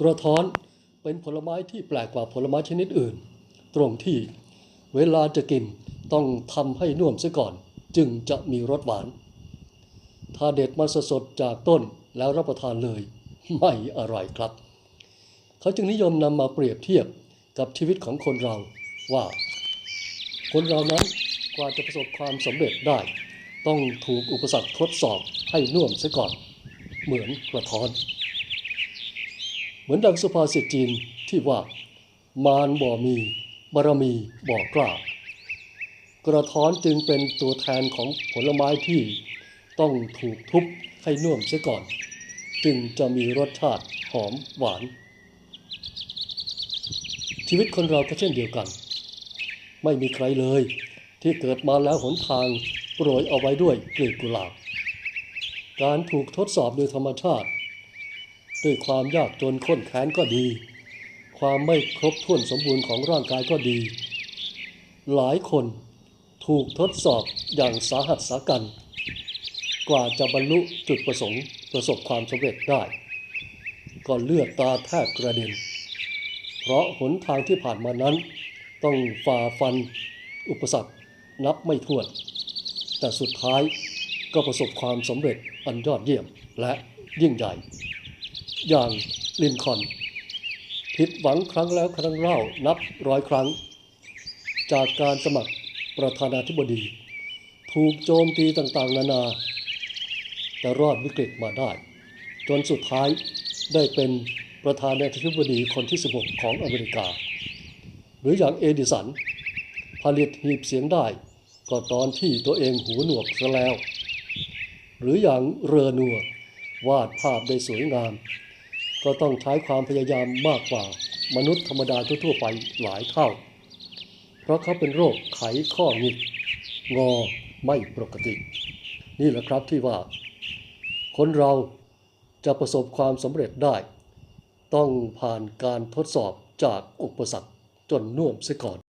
กระท้อนเป็นผลไม้ที่แปลกกว่าผลไม้ชนิดอื่น ตรงที่เวลาจะกินต้องทำให้น่วมซะก่อน จึงจะมีรสหวาน ถ้าเด็ดมาสดๆจากต้นแล้วรับประทานเลย ไม่อร่อยครับ เขาจึงนิยมนำมาเปรียบเทียบกับชีวิตของคนเราว่า คนเรานั้นกว่าจะประสบความสำเร็จได้ ต้องถูกอุปสรรคทดสอบให้น่วมซะก่อน เหมือนกระท้อน เหมือนดังสุภาษิตจีนที่ว่า มารบ่มีบารมีบ่กล้ากระท้อนจึงเป็นตัวแทนของผลไม้ที่ต้องถูกทุบให้น่วมเสียก่อน จึงจะมีรสชาติหอมหวาน ชีวิตคนเราก็เช่นเดียวกัน ไม่มีใครเลย ที่เกิดมาแล้วหนทางโปรยเอาไว้ด้วยกลีบกุหลาบการถูกทดสอบโดยธรรมชาติ ด้วยความยากจนข้นแค้นก็ดี ความไม่ครบถ้วนสมบูรณ์ของร่างกายก็ดี หลายคนถูกทดสอบอย่างสาหัสสากัน กว่าจะบรรลุจุดประสงค์ประสบความสำเร็จได้ ก็เลือดตาแทบกระเด็น เพราะหนทางที่ผ่านมานั้น ต้องฝ่าฟันอุปสรรคนับไม่ถ้วน แต่สุดท้ายก็ประสบความสำเร็จอันยอดเยี่ยมและยิ่งใหญ่ อย่างลินคอนผิดหวังครั้งแล้วครั้งเล่านับร้อยครั้ง จากการสมัครประธานาธิบดี ถูกโจมตีต่างๆ นานา แต่รอดวิกฤตมาได้ จนสุดท้ายได้เป็นประธานาธิบดีคนที่ 16 ของอเมริกา หรืออย่างเอดิสัน ผลิตหีบเสียงได้ ก็ตอนที่ตัวเองหูหนวกซะแล้ว หรืออย่างเรือนัววาดภาพได้สวยงาม ก็ต้องใช้ความพยายามมากกว่ามนุษย์ธรรมดาทั่วๆไปหลายเท่า เพราะเขาเป็นโรคไขข้อหงิกงอไม่ปกติ นี่แหละครับที่ว่า คนเราจะประสบความสำเร็จได้ ต้องผ่านการทดสอบจากอุปสรรคจนน่วมเสียก่อน